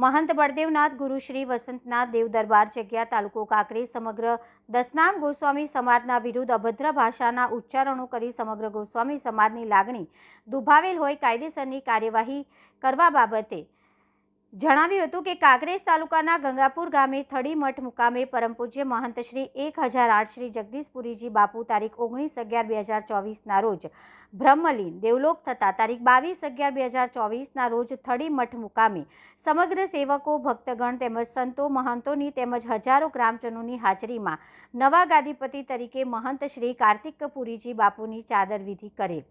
મહંત બળદેવનાથ ગુરુ શ્રી વસંતનાથ દેવદરબાર જગ્યા તાલુકો કાંકરેજ સમગ્ર દસનામ ગોસ્વામી સમાજના વિરુદ્ધ અભદ્ર ભાષાના ઉચ્ચારણો કરી સમગ્ર ગોસ્વામી સમાજની લાગણી દુભાવેલ હોય કાયદેસરની કાર્યવાહી કરવા બાબતે જણાવ્યું હતું કે કાંકરેજ તાલુકાના ગંગાપુર ગામે થડી મઠ મુકામે પરમ પૂજ્ય મહંત શ્રી એક હજાર આઠ શ્રી જગદીશપુરીજી બાપુ તારીખ ઓગણીસ અગિયાર બે હજાર ચોવીસના રોજ બ્રહ્મલીન દેવલોક થતા તારીખ બાવીસ અગિયાર બે હજાર ચોવીસના રોજ થડી મઠ મુકામે સમગ્ર સેવકો, ભક્તગણ તેમજ સંતો, મહંતોની તેમજ હજારો ગ્રામજનોની હાજરીમાં નવા ગાદીપતિ તરીકે મહંત શ્રી કાર્તિક પુરીજી બાપુની ચાદર વિધિ કરેલ.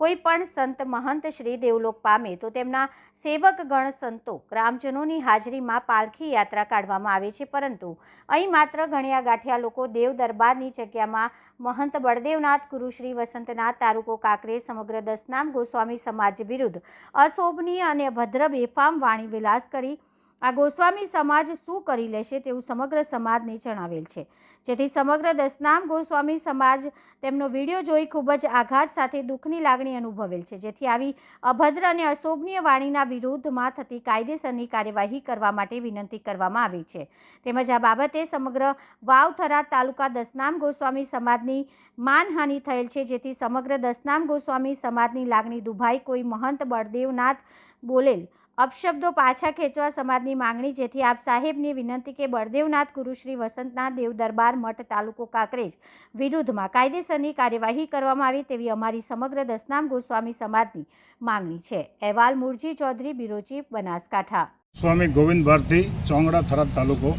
કોઈ પણ સંત મહંત શ્રી દેવલોક પામે તો તેમના સેવક ગણ સંતો ગ્રામજનોની હાજરીમાં પાલખી યાત્રા કાઢવામાં આવે છે, પરંતુ અહીં માત્ર ગણ્યા ગાંઠિયા લોકો, દેવ દરબારની જગ્યામાં મહંત બળદેવનાથ ગુરુશ્રી વસંતનાથ તારુકો કાકરે સમગ્ર દસનામ ગોસ્વામી સમાજ વિરુદ્ધ અશોભનીય અને અભદ્ર બેફામ વાણી વિલાસ કરી આ ગોસ્વામી સમાજ શું કરી લેશે તેવું સમગ્ર સમાજને જણાવેલ છે. જેથી સમગ્ર દસનામ ગોસ્વામી સમાજ તેમનો વીડિયો જોઈ ખૂબ જ આઘાત સાથે દુઃખની લાગણી અનુભવેલ છે. જેથી આવી અભદ્ર અને અશોભનીય વાણીના વિરુદ્ધમાં થતી કાયદેસરની કાર્યવાહી કરવા માટે વિનંતી કરવામાં આવી છે. તેમજ આ બાબતે સમગ્ર વાવથરા તાલુકા દસનામ ગોસ્વામી સમાજની માનહાનિ થયેલ છે. જેથી સમગ્ર દસનામ ગોસ્વામી સમાજની લાગણી દુભાઈ કોઈ મહંત બળદેવનાથ બોલેલ અપશબ્દો પાછા ખેંચવા સમાજની માંગણી, જેથી આપ સાહેબની વિનંતી કે બળદેવનાથ ગુરુશ્રી વસંતનાથ દેવ દરબાર મઠ તાલુકો કાંકરેજ વિરુદ્ધમાં કાયદેસરની કાર્યવાહી કરવામાં આવી તેવી અમારી સમગ્ર દસનામ ગોસ્વામી સમાજની માંગણી છે. અહેવાલ મુરજી ચૌધરી બિરોજી બનાસકાંઠા. સ્વામી ગોવિંદ ભારતી, ચોંગડા થરાદ તાલુકો.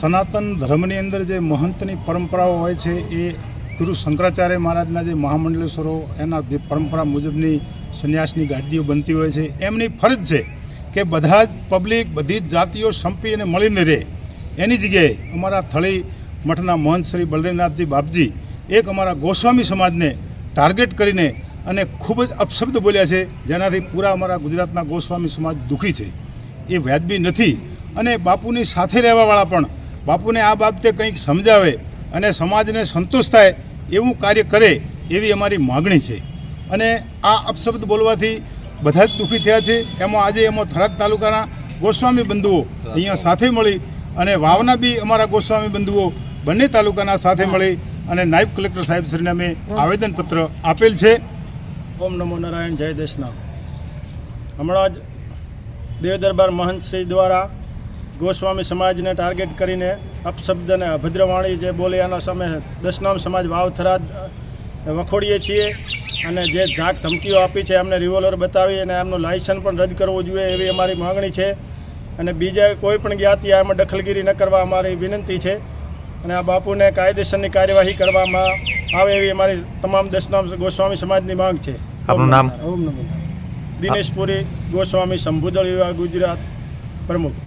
સનાતન ધર્મની અંદર જે મહંતની પરંપરાઓ હોય છે, એ ગુરુ શંકરાચાર્ય મહારાજના જે મહામંડલેશ્વરો, એના જે પરંપરા મુજબની સંન્યાસની ગાડીઓ બનતી હોય છે, એમની ફરજ છે કે બધા જ પબ્લિક બધી જ જાતિઓ સંપી અને મળીને રહે. એની જગ્યાએ અમારા થળી મઠના મહંત શ્રી બલદેવનાથજી બાપજી એક અમારા ગોસ્વામી સમાજને ટાર્ગેટ કરીને અને ખૂબ જ અપશબ્દ બોલ્યા છે, જેનાથી પૂરા અમારા ગુજરાતના ગોસ્વામી સમાજ દુઃખી છે. એ વ્યાજબી નથી અને બાપુની સાથે રહેવાવાળા પણ, બાપુને આ બાબતે કંઈક સમજાવે અને સમાજને સંતોષ થાય એવું કાર્ય કરે એવી અમારી માગણી છે. અને આ અપશબ્દ બોલવાથી બધા જ દુઃખી થયા છે. એમાં આજે એમાં થરાદ તાલુકાના ગોસ્વામી બંધુઓ અહીંયા સાથે મળી અને વાવના બી અમારા ગોસ્વામી બંધુઓ બંને તાલુકાના સાથે મળી અને નાયબ કલેક્ટર સાહેબ શ્રીને અમે આવેદનપત્ર આપેલ છે. ઓમ નમો નારાયણ, જય દેશના હમણાં જ દેવ દરબાર મહંત શ્રી દ્વારા ગોસ્વામી સમાજને ટાર્ગેટ કરીને અપશબ્દ અને અભદ્રવાણી જે બોલે એના સામે દસનામ સમાજ વાવથરા વખોડીએ છીએ અને જે ધાક ધમકીઓ આપી છે એમને રિવોલ્વર બતાવી અને એમનું લાયસન્સ પણ રદ કરવું જોઈએ એવી અમારી માગણી છે. અને બીજા કોઈ પણ જ્ઞાતિ આમાં દખલગીરી ન કરવા અમારી વિનંતી છે. અને આ બાપુને કાયદેસરની કાર્યવાહી કરવામાં આવે એવી અમારી તમામ દસનામ ગોસ્વામી સમાજની માંગ છે. આપનું નામ? ઓમ નમો દિનેશપુરી ગોસ્વામી સંભુદળ વિભાગ ગુજરાત પ્રમુખ.